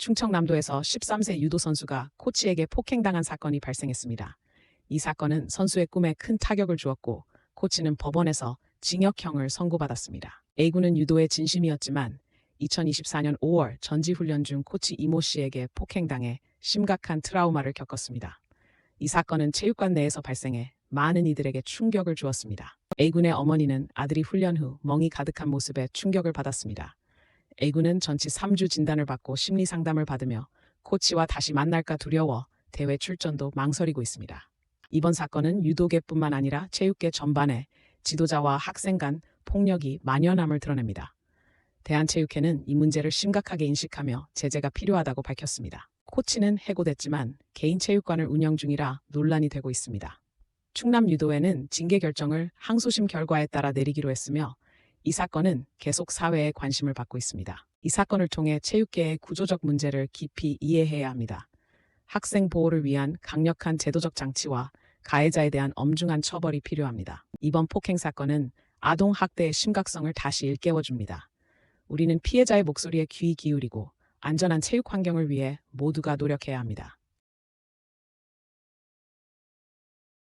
충청남도에서 13세 유도 선수가 코치에게 폭행당한 사건이 발생했습니다. 이 사건은 선수의 꿈에 큰 타격을 주었고 코치는 법원에서 징역형을 선고받았습니다. A군은 유도에 진심이었지만 2024년 5월 전지훈련 중 코치 이모 씨에게 폭행당해 심각한 트라우마를 겪었습니다. 이 사건은 체육관 내에서 발생해 많은 이들에게 충격을 주었습니다. A군의 어머니는 아들이 훈련 후 멍이 가득한 모습에 충격을 받았습니다. A군은 전치 3주 진단을 받고 심리 상담을 받으며 코치와 다시 만날까 두려워 대회 출전도 망설이고 있습니다. 이번 사건은 유도계뿐만 아니라 체육계 전반에 지도자와 학생 간 폭력이 만연함을 드러냅니다. 대한체육회는 이 문제를 심각하게 인식하며 제재가 필요하다고 밝혔습니다. 코치는 해고됐지만 개인 체육관을 운영 중이라 논란이 되고 있습니다. 충남 유도회는 징계 결정을 항소심 결과에 따라 내리기로 했으며 이 사건은 계속 사회의 관심을 받고 있습니다. 이 사건을 통해 체육계의 구조적 문제를 깊이 이해해야 합니다. 학생 보호를 위한 강력한 제도적 장치와 가해자에 대한 엄중한 처벌이 필요합니다. 이번 폭행 사건은 아동 학대의 심각성을 다시 일깨워줍니다. 우리는 피해자의 목소리에 귀 기울이고 안전한 체육 환경을 위해 모두가 노력해야 합니다.